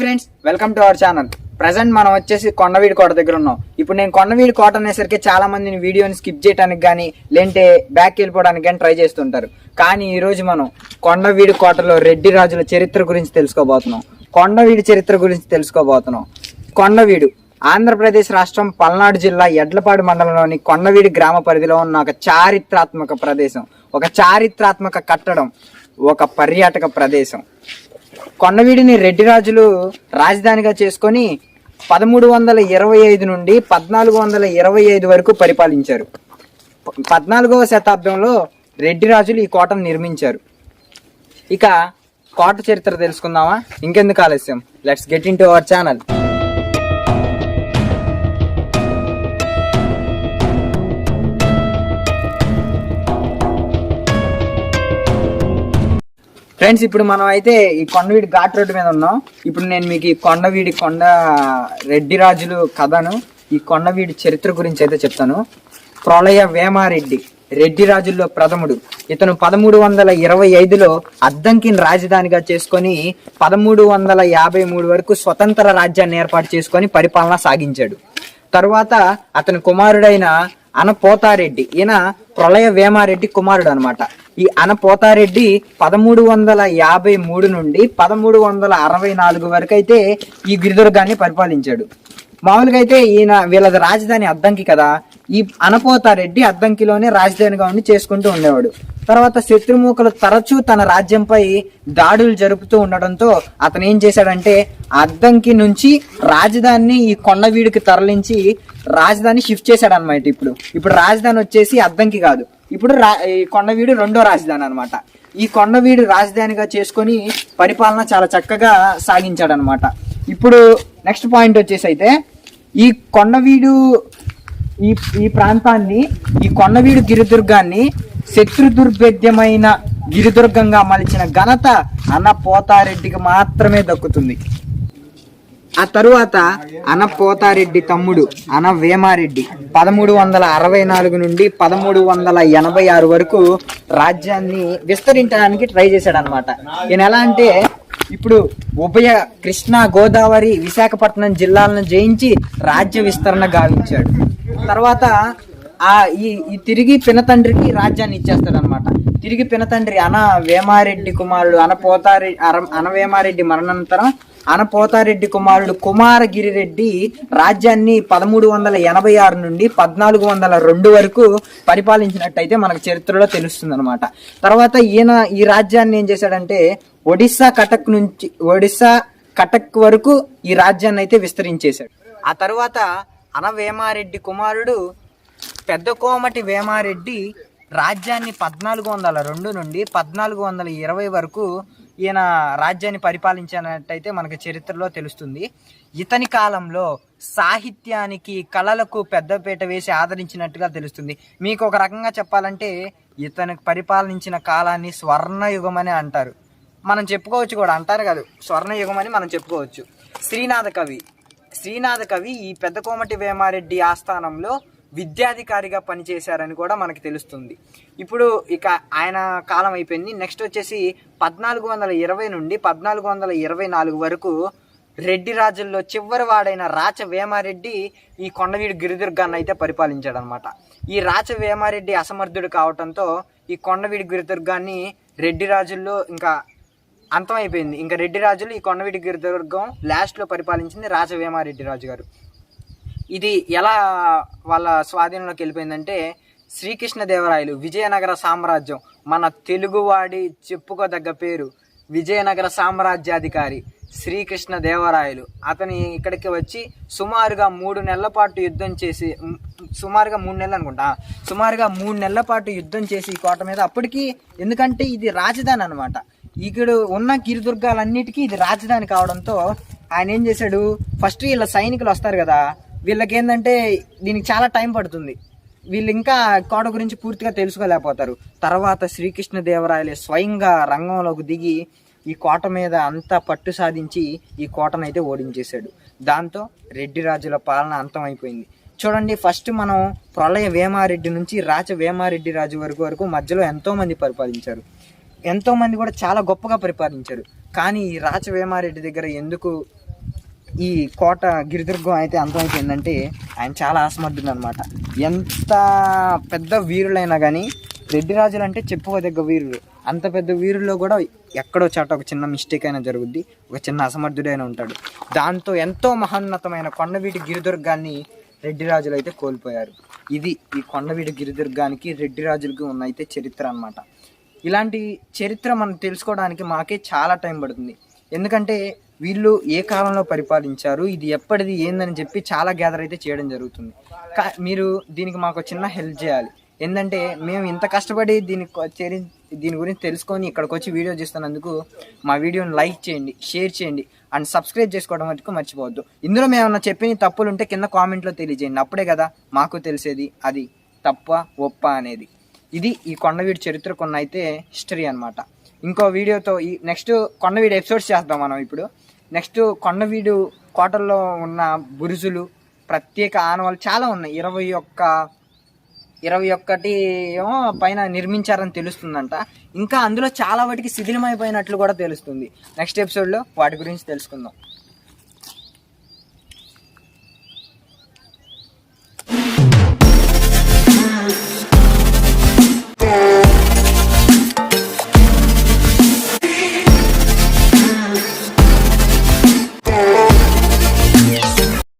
Friends welcome to our channel present మనం వచ్చేసి కొండవీడి కోట దగ్గర ఉన్నాం. ఇప్పుడు నేను కొండవీడి కోట అనేసరికి చాలా మందిని వీడియోని స్కిప్ చేయడానికి కానీ లేదంటే బ్యాక్ వెళ్ళిపోవడానికి కానీ ట్రై చేస్తుంటారు. కానీ ఈరోజు మనం కొండవీడి కోటలో రెడ్డి రాజుల చరిత్ర గురించి తెలుసుకోబోతున్నాం. కొండవీడి చరిత్ర గురించి తెలుసుకోబోతున్నాం. కొండవీడు ఆంధ్రప్రదేశ్ రాష్ట్రం పల్నాడు జిల్లా ఎడ్లపాడు మండలంలోని కొండవీడి గ్రామ పరిధిలో ఉన్న ఒక చారిత్రాత్మక ప్రదేశం. ఒక చారిత్రాత్మక కట్టడం ఒక పర్యాటక ప్రదేశం. కొండవీడిని రెడ్డి రాజులు రాజధానిగా చేసుకొని పదమూడు వందల ఇరవై ఐదు నుండి పద్నాలుగు వందల ఇరవై ఐదు వరకు పరిపాలించారు. పద్నాలుగవ శతాబ్దంలో రెడ్డి రాజులు ఈ కోటను నిర్మించారు. ఇక కోట చరిత్ర తెలుసుకుందామా? ఇంకెందుకు ఆలస్యం? Let's get into our channel friends ఇప్పుడు మనం అయితే ఈ కొండవీడి ఘాట్ రోడ్డు మీద ఉన్నాం. ఇప్పుడు నేను మీకు ఈ కొండవీడి కొండ రెడ్డి రాజులు కథను ఈ కొండవీడి చరిత్ర గురించి అయితే చెప్తాను. ప్రళయ వేమారెడ్డి రెడ్డి రాజుల్లో ప్రథముడు. ఇతను పదమూడు వందల ఇరవై ఐదులో అద్దంకిని రాజధానిగా చేసుకొని పదమూడు వందల యాభై మూడు వరకు స్వతంత్ర రాజ్యాన్ని ఏర్పాటు చేసుకొని పరిపాలన సాగించాడు. తరువాత అతని కుమారుడైన అనపోతారెడ్డి. ఈయన ప్రళయ వేమారెడ్డి కుమారుడు అనమాట ఈ అనపోతారెడ్డి పదమూడు వందల యాభై మూడు నుండి పదమూడు వందల అరవై నాలుగు వరకు అయితే ఈ గిరిదుర్గాన్ని పరిపాలించాడు. మామూలుగా అయితే ఈయన వీళ్ళది రాజధాని అద్దంకి కదా. ఈ అనపోతారెడ్డి అద్దంకిలోనే రాజధానిగా ఉండి చేసుకుంటూ ఉండేవాడు. తర్వాత శత్రుముఖులు తరచూ తన రాజ్యంపై దాడులు జరుపుతూ ఉండడంతో అతను ఏం చేశాడంటే అద్దంకి నుంచి రాజధానిని ఈ కొండవీడికి తరలించి రాజధాని షిఫ్ట్ చేశాడనమాట ఇప్పుడు. ఇప్పుడు రాజధాని వచ్చేసి అద్దంకి కాదు. ఇప్పుడు రా ఈ కొండవీడు రెండో రాజధాని అనమాట ఈ కొండవీడు రాజధానిగా చేసుకొని పరిపాలన చాలా చక్కగా సాగించాడు అనమాట ఇప్పుడు నెక్స్ట్ పాయింట్ వచ్చేసి అయితే ఈ కొండవీడు ఈ ఈ ప్రాంతాన్ని ఈ కొండవీడు గిరిదుర్గాన్ని శత్రుదుర్భేద్యమైన గిరిదుర్గంగా మలిచిన ఘనత అన్న పోతారెడ్డికి మాత్రమే దక్కుతుంది. ఆ తరువాత అన పోతారెడ్డి తమ్ముడు అన వేమారెడ్డి. పదమూడు వందల అరవై నాలుగు నుండి పదమూడు వందల ఎనభై ఆరు వరకు రాజ్యాన్ని విస్తరించడానికి ట్రై చేశాడు అనమాట ఈయన ఎలా అంటే ఇప్పుడు ఉభయ కృష్ణా గోదావరి విశాఖపట్నం జిల్లాలను జయించి రాజ్య విస్తరణ గావించాడు. తర్వాత ఆ ఈ ఈ తిరిగి పినతండ్రికి రాజ్యాన్ని ఇచ్చేస్తాడు అనమాట తిరిగి పినతండ్రి అన వేమారెడ్డి కుమారుడు అన పోతారెడ్డి అన వేమారెడ్డి మరణానంతరం అనపోతారెడ్డి కుమారుడు కుమారగిరిరెడ్డి రాజ్యాన్ని పదమూడు వందల ఎనభై ఆరు నుండి పద్నాలుగు వందల రెండు వరకు పరిపాలించినట్టయితే మనకు చరిత్రలో తెలుస్తుంది అనమాట తర్వాత ఈయన ఈ రాజ్యాన్ని ఏం చేశాడంటే ఒడిస్సా కటక్ నుంచి ఒడిస్సా కటక్ వరకు ఈ రాజ్యాన్ని అయితే విస్తరించేశాడు. ఆ తర్వాత అనవేమారెడ్డి కుమారుడు పెద్ద కోమటి వేమారెడ్డి రాజ్యాన్ని పద్నాలుగు వందల రెండు నుండి పద్నాలుగు వందల ఇరవై వరకు ఈయన రాజ్యాన్ని పరిపాలించినట్టయితే మనకు చరిత్రలో తెలుస్తుంది. ఇతని కాలంలో సాహిత్యానికి కళలకు పెద్దపీట వేసి ఆదరించినట్టుగా తెలుస్తుంది. మీకు ఒక రకంగా చెప్పాలంటే ఇతను పరిపాలించిన కాలాన్ని స్వర్ణయుగం అని అంటారు. మనం చెప్పుకోవచ్చు కూడా అంటారు కాదు స్వర్ణయుగం అని మనం చెప్పుకోవచ్చు. శ్రీనాథ కవి శ్రీనాథ కవి ఈ పెద్ద కోమటి వేమారెడ్డి ఆస్థానంలో విద్యాధికారిగా పనిచేశారని కూడా మనకి తెలుస్తుంది. ఇప్పుడు ఇక ఆయన కాలం అయిపోయింది. నెక్స్ట్ వచ్చేసి పద్నాలుగు వందల ఇరవై నుండి పద్నాలుగు వందల ఇరవై నాలుగు వరకు రెడ్డి రాజుల్లో చివరి వాడైన రాచ వేమారెడ్డి ఈ కొండవీడు గిరిదుర్గాన్ని అయితే పరిపాలించాడు అనమాట ఈ రాచ వేమారెడ్డి అసమర్థుడు కావటంతో ఈ కొండవీడి గిరిదుర్గాన్ని రెడ్డి రాజుల్లో ఇంకా అంతమైపోయింది. ఇంకా రెడ్డి రాజులు ఈ కొండవీడి గిరిదుర్గం లాస్ట్లో పరిపాలించింది రాజ వేమారెడ్డి రాజు గారు ఇది ఎలా వాళ్ళ స్వాధీనంలోకి వెళ్ళిపోయిందంటే శ్రీకృష్ణదేవరాయలు విజయనగర సామ్రాజ్యం. మన తెలుగువాడి చెప్పుకోదగ్గ పేరు విజయనగర సామ్రాజ్యాధికారి శ్రీకృష్ణదేవరాయలు. అతని ఇక్కడికి వచ్చి సుమారుగా మూడు నెలల పాటు యుద్ధం చేసి సుమారుగా మూడు నెలలు అనుకుంటా. సుమారుగా మూడు నెలల పాటు యుద్ధం చేసి ఈ కోట మీద. అప్పటికి ఎందుకంటే ఇది రాజధాని అనమాట ఇక్కడ ఉన్న గిరిదుర్గాలన్నిటికీ ఇది రాజధాని కావడంతో ఆయన ఏం చేశాడు? ఫస్ట్ వీళ్ళ సైనికులు వస్తారు కదా వీళ్ళకి ఏంటంటే దీనికి చాలా టైం పడుతుంది. వీళ్ళు ఇంకా కోట గురించి పూర్తిగా తెలుసుకోలేకపోతారు. తర్వాత శ్రీకృష్ణదేవరాయలు స్వయంగా రంగంలోకి దిగి ఈ కోట మీద అంతా పట్టు సాధించి ఈ కోటనైతే ఓడించేశాడు. దాంతో రెడ్డి రాజుల పాలన అంతమైపోయింది. చూడండి ఫస్ట్ మనం ప్రళయ వేమారెడ్డి నుంచి రాచ వేమారెడ్డి రాజు వరకు వరకు మధ్యలో ఎంతోమంది పరిపాలించారు. ఎంతోమంది కూడా చాలా గొప్పగా పరిపాలించారు. కానీ ఈ రాచ వేమారెడ్డి దగ్గర ఎందుకు ఈ కోట గిరిదుర్గం అయితే అంతమైపోయిందంటే ఆయన చాలా అసమర్థుడు అనమాట ఎంత పెద్ద వీరులైనా కానీ రెడ్డి రాజులు అంటే చెప్పుకోదగ్గ వీరులు. అంత పెద్ద వీరుల్లో కూడా ఎక్కడో చాట ఒక చిన్న మిస్టేక్ అయినా జరుగుద్ది ఒక చిన్న అసమర్థుడైనా ఉంటాడు. దాంతో ఎంతో మహోన్నతమైన కొండవీటి గిరిదుర్గాన్ని రెడ్డి రాజులు అయితే కోల్పోయారు. ఇది ఈ కొండవీటి గిరిదుర్గానికి రెడ్డి రాజులకి ఉన్న అయితే చరిత్ర అన్నమాట. ఇలాంటి చరిత్ర మనం తెలుసుకోవడానికి మాకే చాలా టైం పడుతుంది. ఎందుకంటే వీళ్ళు ఏ కాలంలో పరిపాలించారు ఇది ఎప్పటిది ఏందని చెప్పి చాలా గ్యాదర్ అయితే చేయడం జరుగుతుంది. కా- మీరు దీనికి మాకు చిన్న హెల్ప్ చేయాలి. ఏంటంటే మేము ఇంత కష్టపడి దీనికి చేరి దీని గురించి తెలుసుకొని ఇక్కడికి వచ్చి వీడియో చేస్తున్నందుకు మా వీడియోని లైక్ చేయండి షేర్ చేయండి అండ్ సబ్స్క్రైబ్ చేసుకోవడం మటుకు మర్చిపోవద్దు. ఇందులో మేము ఏమైనా చెప్పిన తప్పులు ఉంటే కింద కామెంట్లో తెలియజేయండి. అప్పుడే కదా మాకు తెలిసేది అది తప్ప ఒప్ప అనేది. ఇది ఈ కొండవీడి చరిత్ర కొన్న అయితే హిస్టరీ అన్నమాట. ఇంకో వీడియోతో ఈ నెక్స్ట్ కొండవీడు ఎపిసోడ్స్ చేద్దాం మనం ఇప్పుడు. నెక్స్ట్ కొండవీడు కోటల్లో ఉన్న బురుజులు ప్రత్యేక ఆనవాళ్ళు చాలా ఉన్నాయి. ఇరవై ఒక్క ఇరవై ఒక్కటి ఏమో పైన నిర్మించారని తెలుస్తుందంట. ఇంకా అందులో చాలా వాటికి శిథిలమైపోయినట్లు కూడా తెలుస్తుంది. నెక్స్ట్ ఎపిసోడ్లో వాటి గురించి తెలుసుకుందాం.